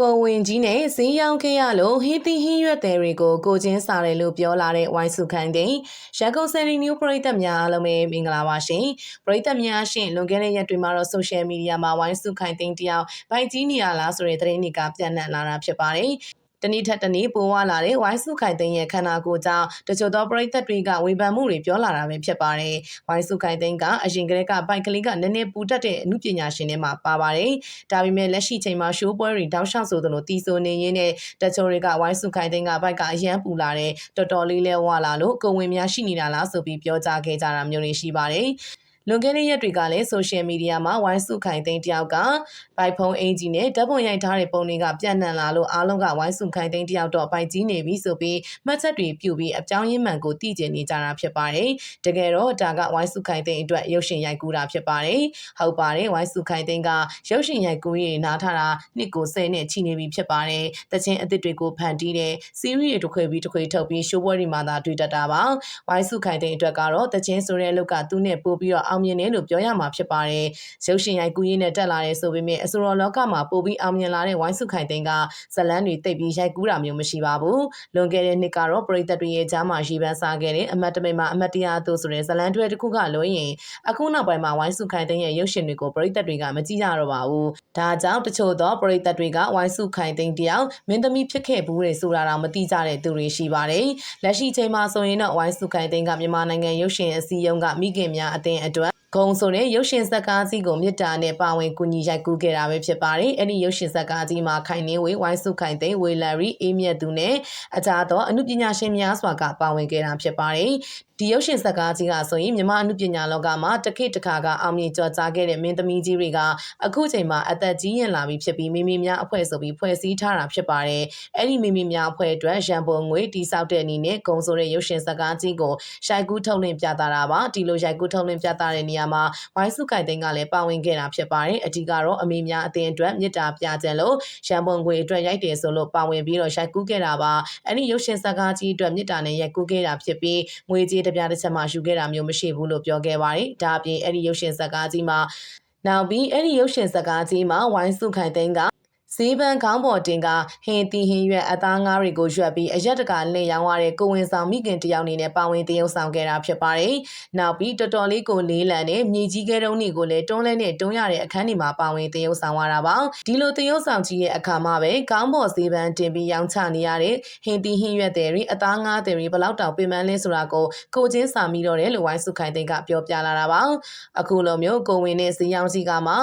ကိုဝင်ကြီးနဲ့ဈေးရောင်းခဲ့ရလို့ဟင်းသီးဟင်းရွက်သည်တွေကိုကိုချင်းစားတယ်လို့ပြောလာတဲ့ဝိုင်းစုခိုင်တဲ့ရန်ကုန်စယ်ရီနျူပရိသတ်များအားလုံးပဲမင်္ဂလာပါရှင်ပရိသတ်များရှင်လွန်ခဲ့တဲ့ရက်တွေမှာတော့ဆိုရှယ်မီဒီယာမှာဝိုင်းစုခိုင်တဲ့တယောက်ဗိုက်ကြီးနေရလားဆိုတဲ့သတင်းတွေကပြန့်နှံ့လာတာဖြစ်ပါတယ် တနည်းထက်တနည်းပိုဝလာတဲ့ဝိုင်းစုခိုင်သိန်းရဲ့ခန္ဓာကိုယ်ကြောင့်တချို့သောပရိသတ်တွေကဝေဖန်မှုတွေပြောလာတာပဲဖြစ်ပါတယ်။ဝိုင်းစုခိုင်သိန်းကအရင်ကတည်းကဘိုက်ကလေးကနည်းနည်းပူတတ်တဲ့အမှုပညာရှင်တွေမှာပါပါတယ်။ဒါပေမဲ့လက်ရှိချိန်မှာရှိုးပွဲတွေတောက်လျှောက်ဆိုသလိုတီဆိုနေရင်းနဲ့တချို့တွေကဝိုင်းစုခိုင်သိန်းကဘိုက်ကအရန်ပူလာတဲ့တော်တော်လေးလဲဝလာလို့ကိုဝင်များရှိနေတာလားဆိုပြီးပြောကြားခဲ့ကြတာမျိုးတွေရှိပါတယ်။ လွန်ခဲ့တဲ့ရက်တွေကလည်းဆိုရှယ်မီဒီယာမှာဝိုင်းစုခိုင်သိန်းတယောက်ကဘိုက်ဖုံးအင်ဂျီနဲ့ဓာတ်ပုံရိုက်ထားတဲ့ပုံတွေကပြန့်နှံ့လာလို့အားလုံးကဝိုင်းစုခိုင်သိန်းတယောက်တော့ဘိုက်ကြီးနေပြီဆိုပြီးမှတ်ချက်တွေပြုပြီးအကြောင်းရင်းမှန်ကိုသိကျင်နေကြတာဖြစ်ပါတယ်။တကယ်တော့ဒါကဝိုင်းစုခိုင်သိန်းအတွက်ရုပ်ရှင်ရိုက်ကူးတာဖြစ်ပါတယ်။ဟုတ်ပါတယ်ဝိုင်းစုခိုင်သိန်းကရုပ်ရှင်ရိုက်ကူးရေးနားထားတာနှစ်ကို10နဲ့ချီနေပြီဖြစ်ပါတယ်။တချင်းအသစ်တွေကိုဖန်တီးတဲ့စီးရီးတွေတစ်ခွေပြီးတစ်ခွေထုတ်ပြီးရှိုးပွဲတွေမှာသာတွေ့တတ်တာပါ။ဝိုင်းစုခိုင်သိန်းအတွက်ကတော့တချင်းဆိုတဲ့အလုပ်ကသူ့နဲ့ပို့ပြီးတော့အောင်မြင်တယ်လို့ပြောရမှာဖြစ်ပါတယ်။ရုပ်ရှင်ရိုက်ကူးရေးနဲ့တက်လာတဲ့ဆိုပေမဲ့အစိုးရလောကမှာပို့ပြီးအောင်မြင်လာတဲ့ဝိုင်းစုခိုင်သိန်းကဇလန်းတွေတိတ်ပြီးရိုက်ကူးတာမျိုးမရှိပါဘူး။လွန်ခဲ့တဲ့နှစ်ကတော့ပရိသတ်တွေရဲ့ကြားမှာရှိပန်းစားခဲ့တဲ့အမတ်တမိတ်မှာအမတ်တရားသူဆိုတဲ့ဇလန်းတွဲတစ်ခုကလွှဲရင်အခုနောက်ပိုင်းမှာဝိုင်းစုခိုင်သိန်းရဲ့ရုပ်ရှင်တွေကိုပရိသတ်တွေကမကြည့်ကြတော့ပါဘူး။ဒါကြောင့်တချို့သောပရိသတ်တွေကဝိုင်းစုခိုင်သိန်းတယောက်မင်းသမီးဖြစ်ခဲ့ဘူးလေဆိုတာတော့မသိကြတဲ့သူတွေရှိပါတယ်။လက်ရှိချိန်မှာဆိုရင်တော့ဝိုင်းစုခိုင်သိန်းကမြန်မာနိုင်ငံရုပ်ရှင်အစည်းအရုံးကမိခင်များအသင်းအတွက် ဂုံဆိုတဲ့ရုပ်ရှင်ဇာတ်ကားကြီးကိုမြစ်တာနဲ့ပါဝင်ကူညီရိုက်ကူးခဲ့တာပဲဖြစ်ပါတယ်။အဲ့ဒီရုပ်ရှင်ဇာတ်ကားကြီးမှာခိုင်နေဝေဝိုင်းစုခိုင်သိန်းဝေလာရီအေးမြတ်သူနဲ့အခြားသောအမှုပညာရှင်များစွာကပါဝင်ခဲ့တာဖြစ်ပါတယ်။ဒီရုပ်ရှင်ဇာတ်ကားကြီးကဆိုရင်မြန်မာအမှုပညာလောကမှာတခိတခါကအောင်မြင်ကျော်ကြားခဲ့တဲ့မင်းသမီးကြီးတွေကအခုချိန်မှာအသက်ကြီးရင်လာပြီဖြစ်ပြီးမိမိများအဖွဲ့ဆိုပြီးဖွဲ့စည်းထားတာဖြစ်ပါတယ်။အဲ့ဒီမိမိများအဖွဲ့အတွက်ရန်ပုံငွေတိစောက်တဲ့အနေနဲ့ဂုံဆိုတဲ့ရုပ်ရှင်ဇာတ်ကားကြီးကိုရိုက်ကူးထုတ်လွှင့်ပြသတာပါ။ဒီလိုရိုက်ကူးထုတ်လွှင့်ပြသတဲ့နေရာမှာဝိုင်းစုကိုင်သိန်းကလည်းပါဝင်ခဲ့တာဖြစ်ပါတယ်။အဓိကတော့အမေများအသင်းအတွက်မြစ်တာပြကြလို့ရန်ပုံငွေအတွက်ရိုက်တယ်ဆိုလို့ပါဝင်ပြီးတော့ရိုက်ကူးခဲ့တာပါ။အဲ့ဒီရုပ်ရှင်ဇာတ်ကားကြီးအတွက်မြစ်တာနဲ့ရိုက်ကူးခဲ့တာဖြစ်ပြီးငွေကြေးတစ်ပြားတစ်ချက်မှယူခဲ့တာမျိုးမရှိဘူးလို့ပြောခဲ့ပါတယ်။ဒါအပြင်အဲ့ဒီရုပ်ရှင်ဇာတ်ကားကြီးမှာနောက်ပြီးအဲ့ဒီရုပ်ရှင်ဇာတ်ကားကြီးမှာဝိုင်းစုခိုင်သိန်းက ဈေးပန်းခေါင်းပေါ်တင်ကဟင်းတီဟင်းရွက်အသားငါးတွေကိုရွက်ပြီးအရက်တကလင့်ရောင်းရတဲ့ကိုဝင်ဆောင်မိခင်တယောက်အနေနဲ့ပါဝင်တရုပ်ဆောင်ခဲ့တာဖြစ်ပါတယ်။နောက်ပြီးတော်တော်လေးကိုလေးလံတဲ့မြေကြီးကဲတုံးတွေကိုလည်းတွန်းလဲနဲ့တွန်းရတဲ့အခန်းတွေမှာပါဝင်တရုပ်ဆောင်ရတာပါ။ဒီလိုတရုပ်ဆောင်ကြီးရဲ့အခါမှာပဲခေါင်းပေါ်ဈေးပန်းတင်ပြီးရောင်းချနေရတဲ့ဟင်းတီဟင်းရွက်တွေအသားငါးတွေဘလောက်တောင်ပင်ပန်းလဲဆိုတာကိုကိုချင်းစာမိတော့တယ်လို့ဝိုင်းစုခိုင်သိန်းကပြောပြလာတာပါ။အခုလိုမျိုးကိုဝင်နဲ့ဈေးရောင်းစီကမှ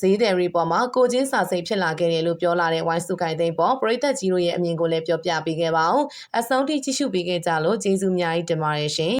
ဈေးတယ်ရီပေါ်မှာကိုချင်းစာစိတ်ဖြစ်လာခဲ့တယ်လို့ပြောလာတဲ့ဝိုင်းစုခိုင်သိန်းပေါ်ပရိသတ်ကြီးတို့ရဲ့အမြင်ကိုလည်းပြောပြပေးခဲ့ပါအောင်အဆုံးထိကြည့်ရှုပေးခဲ့ကြလို့ကျေးဇူးအများကြီးတင်ပါတယ်ရှင်